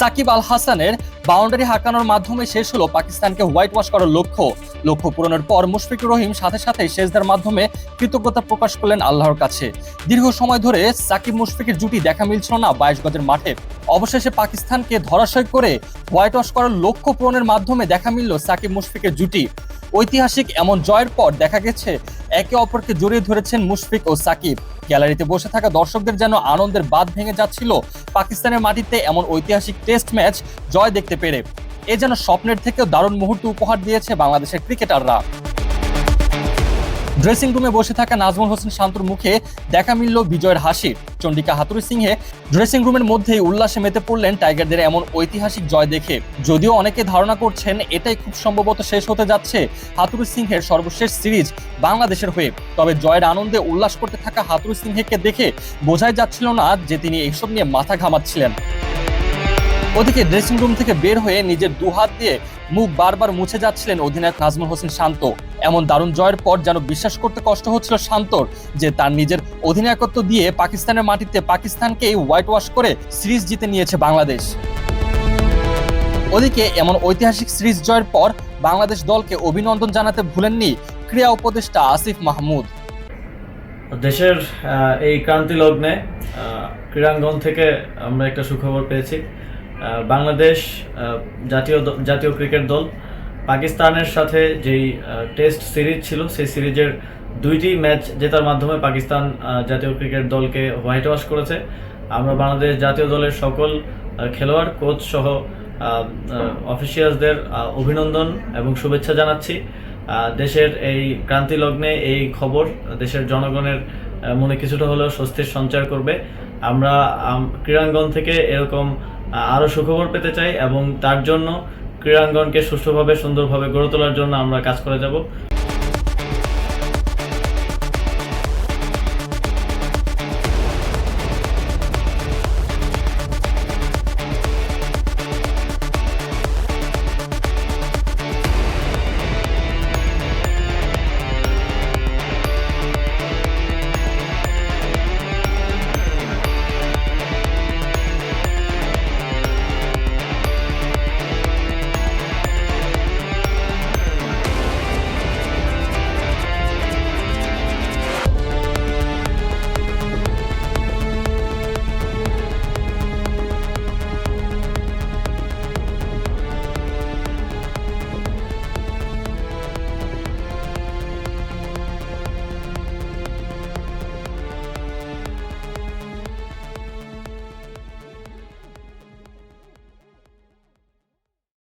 সাকিব আল হাসানের বাউন্ডারি হাঁকানোর মাধ্যমে শেষ হলো পাকিস্তানকে হোয়াইট ওয়াশ করার লক্ষ্য। লক্ষ্য পূরণের পর মুশফিকুর রহিম সাথে সাথে শেষদার মাধ্যমে কৃতজ্ঞতা প্রকাশ করলেন আল্লাহর কাছে। দীর্ঘ সময় ধরে সাকিব মুশফিকের জুটি দেখা মিলছিল না বাইশ গজের মাঠে। অবশেষে পাকিস্তানকে ধরাশয় করে হোয়াইট ওয়াশ করার লক্ষ্য পূরণের মাধ্যমে দেখা মিলল সাকিব মুশফিকের জুটি। ঐতিহাসিক এমন জয়ের পর দেখা গেছে একে অপরকে জড়িয়ে ধরেছেন মুশফিক ও সাকিব। গ্যালারিতে বসে থাকা দর্শকদের যেন আনন্দের বাদ ভেঙে যাচ্ছিল, পাকিস্তানের মাটিতে এমন ঐতিহাসিক টেস্ট ম্যাচ জয় দেখতে পেরে। এ যেন স্বপ্নের থেকেও দারুণ মুহূর্ত উপহার দিয়েছে বাংলাদেশের ক্রিকেটাররা। ড্রেসিং রুমে বসে থাকা নাজমুল হোসেন শান্তর মুখে দেখা মিলল বিজয়ের হাসি। চন্ডিকা হাতুরি সিংহে ড্রেসিং রুমের মধ্যেই উল্লাসে মেতে পড়লেন টাইগারদের এমন ঐতিহাসিক জয় দেখে। যদিও অনেকে ধারণা করছেন এটাই খুব সম্ভবত শেষ হতে যাচ্ছে হাতুরি সিংহের সর্বশেষ সিরিজ বাংলাদেশের হয়ে। তবে জয়ের আনন্দে উল্লাস করতে থাকা হাতুরি সিংহেকে দেখে বোঝাই যাচ্ছিল না যে তিনি এইসব নিয়ে মাথা ঘামাচ্ছিলেন। ওদিকে ড্রেসিং রুম থেকে বের হয়ে নিজের দুহাত দিয়ে মুখ বারবার মুছে যাচ্ছিলেন অধিনায়ক নাজমুল হোসেন শান্ত। এমন দারুণ জয়ের পর যেন বিশ্বাস করতে কষ্ট হচ্ছিল শান্তর, যে তার নিজের অধিনায়কত্ব দিয়ে পাকিস্তানের মাটিতে পাকিস্তানকে হোয়াইট ওয়াশ করে সিরিজ জিতে নিয়েছে বাংলাদেশ। ওদিকে এমন ঐতিহাসিক সিরিজ জয়ের পর বাংলাদেশ দলকে অভিনন্দন জানাতে ভুলেননি ক্রীড়া উপদেষ্টা আসিফ মাহমুদ। দেশের এই ক্রান্তি লগ্নে ক্রীড়াঙ্গন থেকে আমরা একটা সুখবর পেয়েছি। বাংলাদেশ জাতীয় জাতীয় ক্রিকেট দল পাকিস্তানের সাথে যেই টেস্ট সিরিজ ছিল, সেই সিরিজের দুইটি ম্যাচ জেতার মাধ্যমে পাকিস্তান জাতীয় ক্রিকেট দলকে হোয়াইট ওয়াশ করেছে। আমরা বাংলাদেশ জাতীয় দলের সকল খেলোয়াড় কোচ সহ অফিসিয়ালসদের অভিনন্দন এবং শুভেচ্ছা জানাচ্ছি। দেশের এই ক্রান্তি লগ্নে এই খবর দেশের জনগণের মনে কিছুটা হলেও স্বস্তির সঞ্চার করবে। আমরা ক্রীড়াঙ্গন থেকে এরকম আরও সুখবর পেতে চাই এবং তার জন্য ক্রীড়াঙ্গনকে সুষ্ঠুভাবে সুন্দরভাবে গড়ে তোলার জন্য আমরা কাজ করে যাব।